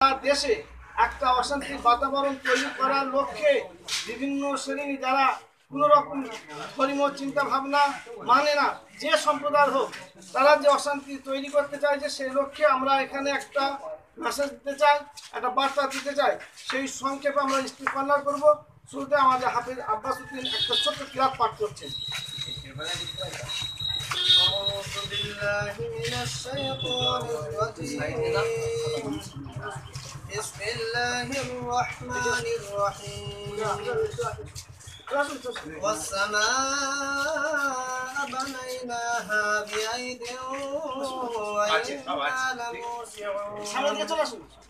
সারা দেশে একটা অশান্তির বাতাবরণ তৈরি করার লক্ষ্যে বিভিন্ন শ্রেণী যারা কোনো রকম ধর্মীয় চিন্তা ভাবনা মানে না যে সম্প্রদায় হোক তারা যে অশান্তি তৈরি করতে চায় যে সেই লক্ষ্যে আমরা এখানে একটা মেসেজ দিতে চাই একটা বার্তা দিতে চাই সেই সংক্ষেপে আমরা স্ত্রী কর্নার করবো শুরুতে আমাদের হাফিজ আব্বাস উদ্দিন একটা ছোট্ট ক্লাব পাঠ করছেন أعوذ بالله من الشيطان الرجيم بسم الله الرحمن الرحيم. والسماء بنيناها بأيد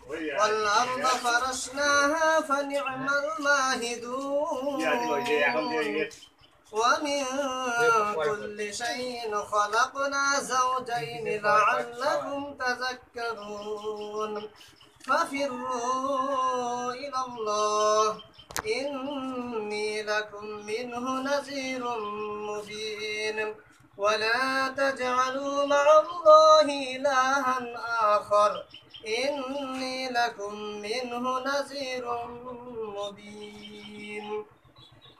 وإنا والأرض فرشناها فنعم الماهدون. ومن كل شيء خلقنا زوجين لعلكم تذكرون. ففروا إلى الله. إني لكم منه نذير مبين. ولا تجعلوا مع الله إلها آخر. إني لكم منه نذير مبين.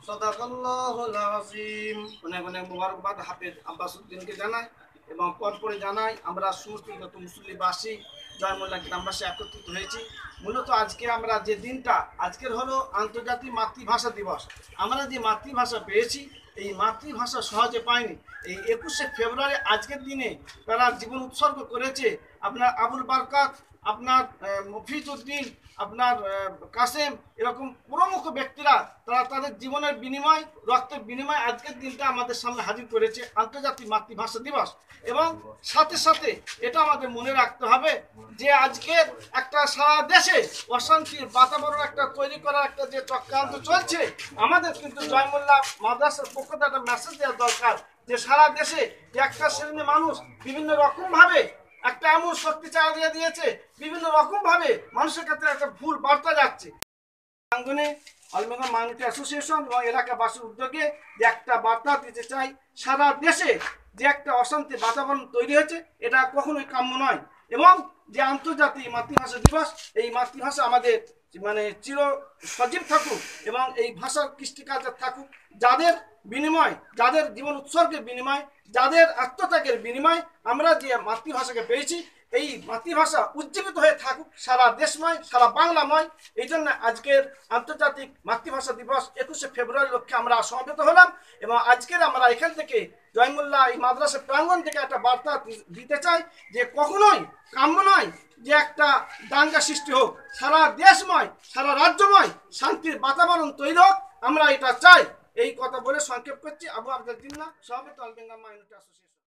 সদাকল্লাহুল আজিম অনেক অনেক মোবারকবাদ হাফেজ আব্বাস উদ্দিনকে জানাই এবং পরপরে জানাই, আমরা সুস্থ যত মুসল্লিবাসী জয়মোল্লা গ্রামবাসী একত্রিত হয়েছি। মূলত আজকে আমরা যে দিনটা, আজকের হলো আন্তর্জাতিক মাতৃভাষা দিবস। আমরা যে মাতৃভাষা পেয়েছি, এই মাতৃভাষা সহজে পাইনি। এই একুশে ফেব্রুয়ারি আজকের দিনে তারা জীবন উৎসর্গ করেছে। আপনার আবুল বারকাত আপনার মফিজ উদ্দিন, আপনার কাসেম, এরকম প্রমুখ ব্যক্তিরা, তারা তাদের জীবনের বিনিময়, রক্তের বিনিময় আজকের দিনটা আমাদের সামনে হাজির করেছে আন্তর্জাতিক মাতৃভাষা দিবস। এবং সাথে সাথে এটা আমাদের মনে রাখতে হবে যে আজকের একটা সারা দেশে অশান্তির বাতাবরণ একটা তৈরি করার একটা যে চক্রান্ত চলছে, আমাদের কিন্তু জয়মোল্লা মাদ্রাসার পক্ষ থেকে একটা মেসেজ দেওয়া দরকার যে সারা দেশে একটা শ্রেণির মানুষ বিভিন্ন রকম ভাবে একটা এমন শক্তি চালিয়ে দিয়েছে, বিভিন্ন রকম ভাবে মানুষের ক্ষেত্রে একটা ভুল বার্তা যাচ্ছে। অ্যাসোসিয়েশন এবং উদ্যোগে যে একটা বার্তা দিতে সারা দেশে যে একটা অশান্তি বাতাবরণ তৈরি হয়েছে, এটা কখনোই কাম্য নয়। এবং যে আন্তর্জাতিক মাতৃভাষা দিবস, এই মাতৃভাষা আমাদের মানে চির সজীব থাকুক এবং এই ভাষার কৃষ্টিকাজ থাকুক। যাদের বিনিময়, যাদের জীবন উৎসর্গের বিনিময়, যাদের আত্মত্যাগের বিনিময় আমরা যে মাতৃভাষাকে পেয়েছি, এই মাতৃভাষা উজ্জীবিত হয়ে থাকুক সারা দেশময়, সারা বাংলাময়। এই জন্য আজকের আন্তর্জাতিক মাতৃভাষা দিবস একুশে ফেব্রুয়ারি লক্ষ্যে আমরা সমবেত হলাম এবং আজকের আমরা এখান থেকে জয়মুল্লাহ এই মাদ্রাসা প্রাঙ্গণ থেকে একটা বার্তা দিতে চাই যে কখনোই কাম্য নয় যে একটা দাঙ্গা সৃষ্টি হোক। সারা দেশময়, সারা রাজ্যময় শান্তির বাতাবরণ তৈরি হোক। আমরা এটা চাই। এই কথা বলে সংক্ষেপ করছি। আবু আব্দুল জিন্না সভাপতি অল বেঙ্গল মাইনরিটি অ্যাসোসিয়েশন।